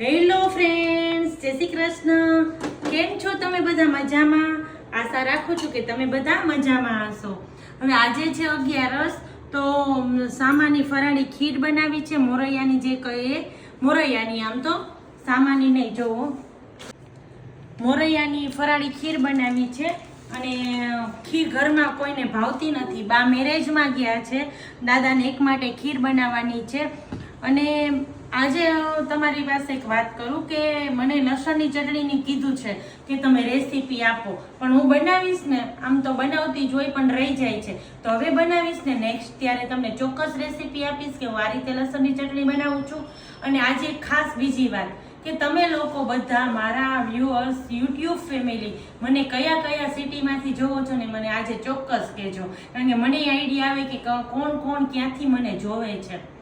Hello friends જય શ્રી કૃષ્ણ. કેમ છો તમે બધા મજામાં? આશા રાખું છું કે તમે બધા મજામાં હશો. હવે આજે છે અગિયારસ, તો સામાની ફરાળી ખીર બનાવી છે મોરૈયાની જે કહીએ, મોરૈયાની આમ તો સામાની નહીં, જોવો. મોરૈયાની ફરાળી ખીર બનાવી છે અને ખીર ઘરમાં કોઈને ભાવતી નથી. બા મેરેજમાં ગયા છે. દાદાને એક માટે ખીર બનાવવાની છે. અને આજે તમારી પાસે એક વાત કરું કે મને લસણની ચટણીની કીધું છે કે તમે રેસીપી આપો. પણ હું બનાવીશ ને, આમ તો બનાવતી જોઈ પણ રહી જાય છે. તો હવે બનાવીશ ને નેક્સ્ટ ત્યારે તમને ચોક્કસ રેસીપી આપીશ કે હું આ રીતે લસણની ચટણી બનાવું છું. અને આજે ખાસ બીજી વાત કે તમે લોકો બધા મારા વ્યુઅર્સ યુટ્યુબ ફેમિલી મને કયા કયા સિટીમાંથી જોવો છો ને મને આજે ચોક્કસ કહેજો. કારણ કે મને આઈડિયા આવે કે, કોણ કોણ ક્યાંથી મને જોવે છે.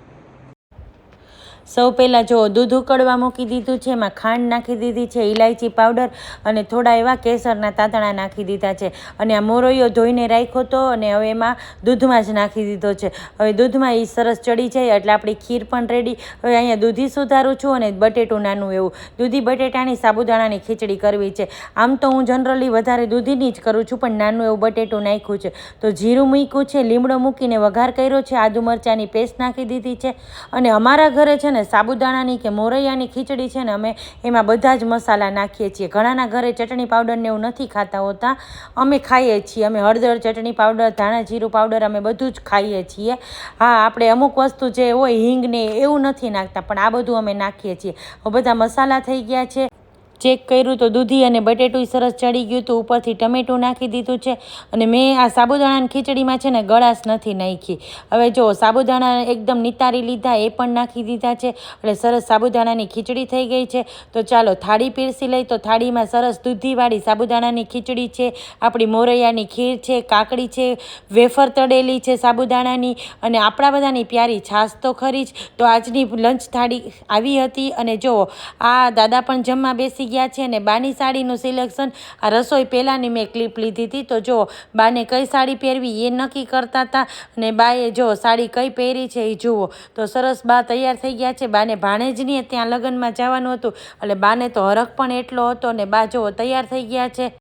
સૌ પહેલાં જો દૂધ ઉકળવા મૂકી દીધું છે, એમાં ખાંડ નાખી દીધી છે ઇલાયચી પાવડર અને થોડા એવા કેસરના તાતણા નાખી દીધા છે. અને આ મોરૈયો ધોઈને રાખ્યો હતો અને હવે એમાં દૂધમાં જ નાખી દીધો છે. હવે દૂધમાં એ સરસ ચડી જાય એટલે આપણી ખીર પણ રેડી હવે અહીંયા દૂધી સુધારું છું અને બટેટું નાનું એવું. દૂધી બટેટાની સાબુદાણાની ખીચડી કરવી છે. આમ તો હું જનરલી વધારે દૂધીની જ કરું છું, પણ નાનું એવું બટેટું નાખ્યું છે. તો જીરું મૂક્યું છે, લીમડો મૂકીને વઘાર કર્યો છે, આદુ મરચાંની પેસ્ટ નાખી દીધી છે. અને અમારા ઘરે છે ને, સાબુદાણાની કે મોરૈયાની ખીચડી છે ને, અમે એમાં બધા જ મસાલા નાખીએ છીએ. ઘણાના ઘરે ચટણી પાવડર ને એવું નથી ખાતા હોતા. અમે ખાઈએ છીએ. અમે હળદર, ચટણી પાવડર, ધાણા જીરું પાવડર, અમે બધું જ ખાઈએ છીએ. હા, આપણે અમુક વસ્તુ જે હોય, હિંગ ને એવું નથી નાખતા, પણ આ બધું અમે નાખીએ છીએ. બધા મસાલા થઈ ગયા છે. ચેક કર્યું તો દૂધી અને બટેટું સરસ ચડી ગયું હતું. ઉપરથી ટમેટું નાખી દીધું છે અને મેં આ સાબુદાણાની ખીચડીમાં છે ને ગળાશ નથી નાખી. હવે જો સાબુદાણા એકદમ નિતારી લીધા એ પણ નાખી દીધા છે. એટલે સરસ સાબુદાણાની ખીચડી થઈ ગઈ છે. તો ચાલો થાળી પીરસી લઈ. તો થાળીમાં સરસ દૂધીવાળી સાબુદાણાની ખીચડી છે. આપણી મોરૈયાની ખીર છે, કાકડી છે, વેફર તળેલી છે સાબુદાણાની. અને આપણા બધાની પ્યારી છાશ તો ખરી જ. તો આજની લંચ થાળી આવી હતી અને જો આ દાદા પણ જમવા બેસી ગયા છે અને બાની સાડીનું સિલેક્શન, આ રસોઈ પહેલાંની મેં ક્લિપ લીધી હતી. તો જો બાને કઈ સાડી પહેરવી એ નક્કી કરતા હતા અને બાએ જો સાડી કઈ પહેરી છે એ જુઓ. તો સરસ બા તૈયાર થઈ ગયા છે. બાને ભાણેજની ત્યાં લગ્નમાં જવાનું હતું. એટલે બાને તો હરખ પણ એટલો હતો અને બા જો તૈયાર થઈ ગયા છે.